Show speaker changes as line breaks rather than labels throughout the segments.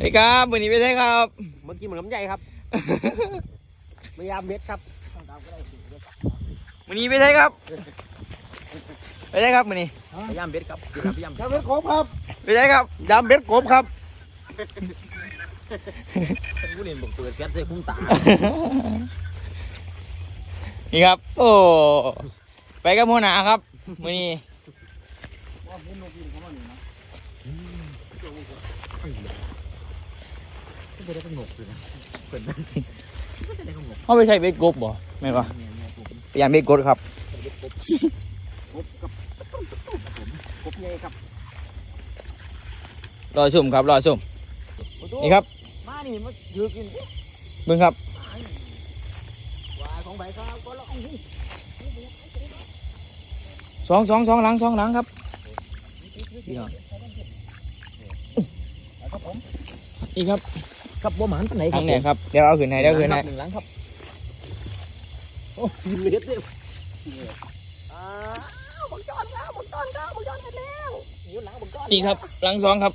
เฮ้ยครับวันนี้ไปใช่ครับ
เมื่อกี้เหมือนลำไยครับพยายามเม็ดครับ
วันนี้ไปใช่ครับ ไปใช่ครับวันนี้
พยายามเม็ดครับพยายาม
ยำเบ็ดกบครับ
ไปใช่ครับ
ยำเบ็ดกบครับ
ผู้เล่นบอกเปิดแก๊สใส่คุ้มตา
นี่ครับ โอ้ไปกับหัวหน้าครับวันนี้
ไม่ได้ก็งกเลยนะเปิด
เขาไปใช้เบ็ดกบบ่ไม่นปะพยายามเบ็ดกบครับ
กบกับกบใหญ่ครับ
รอชมครับรอชมนี่ครับ
มานี่มายืนกิน
เบิ่งครับ
วายของใบครับก็ลองนี่
สองสองสองหลังสองหลังครับนี่ ครับ
ครับผม
นี่ครับ
ครับบ่หมันปานไหน
ทางไหนครับเดี๋ยวเอาขึ้นให้เดี๋ยวเอาขึ้นให้
หนึ่งหลังครับโอ้ยิงเม็ดเลยอ้าวบังจอนครับบังจอนครับบังจอนกันแล้วอยู่หลังบังจอน
นี่ครับหลังสองครับ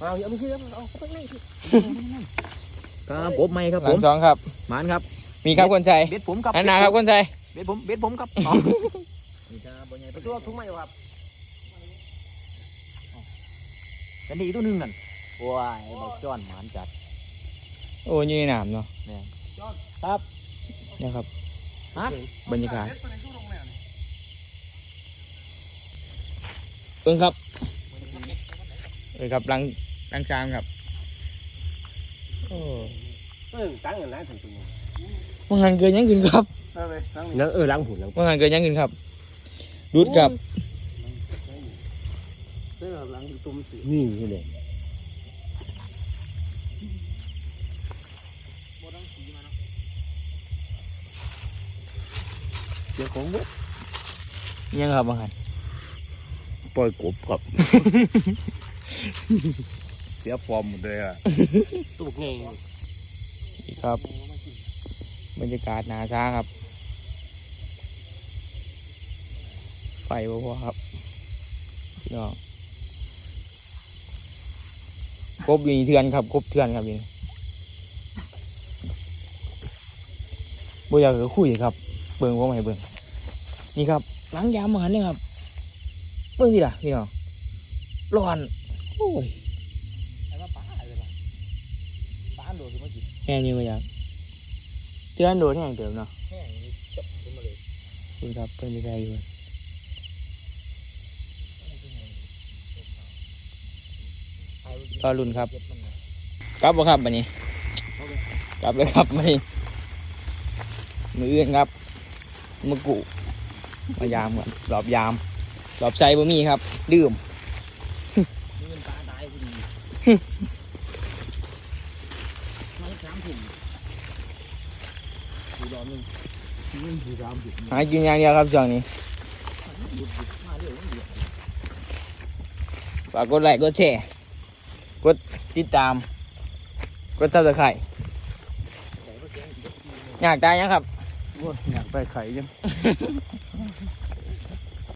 เอาเอาไปขึ้นเอาไปไหนครับกบไหมครับ
ห
ผ
ลั
ม
งสองครับ
หมันครับ
มีครับคนใส่
เบ็ดผมครับ
อันหนาครับคนใส่
เบ็ดผมเบ็ดผมครับอ๋อนี่ครับบ่ใหญ่ไปตัวทุ่งไม้ครับกันดีตัวหนึงนั่น ว้ายบักจอนหมันจัด
โอ้ยนี่หนามเนาะ
ครับ
เนี่ยครับ
ฮะ
บรรยากาศเอิงครับเออครับหลังหลังสามครับโอ้
เออตั้งอย่างนั้นถึงตัวนี้
มังหันเกินยังขึ้นครับ
ได้เลยตั้งนี่
แล้วเออล้างหุ่นแล้ว
มังหันเกินยังขึ้นครับรุดครับ
ได้แบบหลังตุ้มสี
นี่นี่เลย
จ้าของเบ็ด
ยังครับมังหัน
ปล่อยกบครับ เสียฟอร์มหมดเลยอะ
ตัวไง
นี่ครับ บรรยากาศหนาช้าครับ ไฟบ่พอครับพี่น้องครบอยู่นี่เทือนครับครบเทือนครับอยู่นี่บ่อยากจะคุยครับ เบิ่งว่าไม่เบิ่ง นี่ครับหลังยามมาหันเลยครับเบิ่งสิล่ะพี่น้องร้อนโอ้ย
ไอ้ว่าป้าอะไรล่ะป้าโดดขึ้นมากิน
แค่นี้มาอยากเตือนโดนแห้งเติมเนาะ
แห้งนี่จับขึ้นมาเลย
คุณครับเพิ่นจะได้อยู่ก็รุ่นครับ
เจ็บมันนะ
กลับบ่ครับบันนี้กลับเลยครับบันนี้มืออื่นครับมือกุ มายามก่อนรอบยามรอบใส่บ่มีครับ ดื่มหากินอย่างเดียวครับช่วงนี้ฝากกดไลค์กดแชร์กดติดตาม กดซับสไครต์อยากตายยังครับ
โอ้ยอยากไปไข่ยัง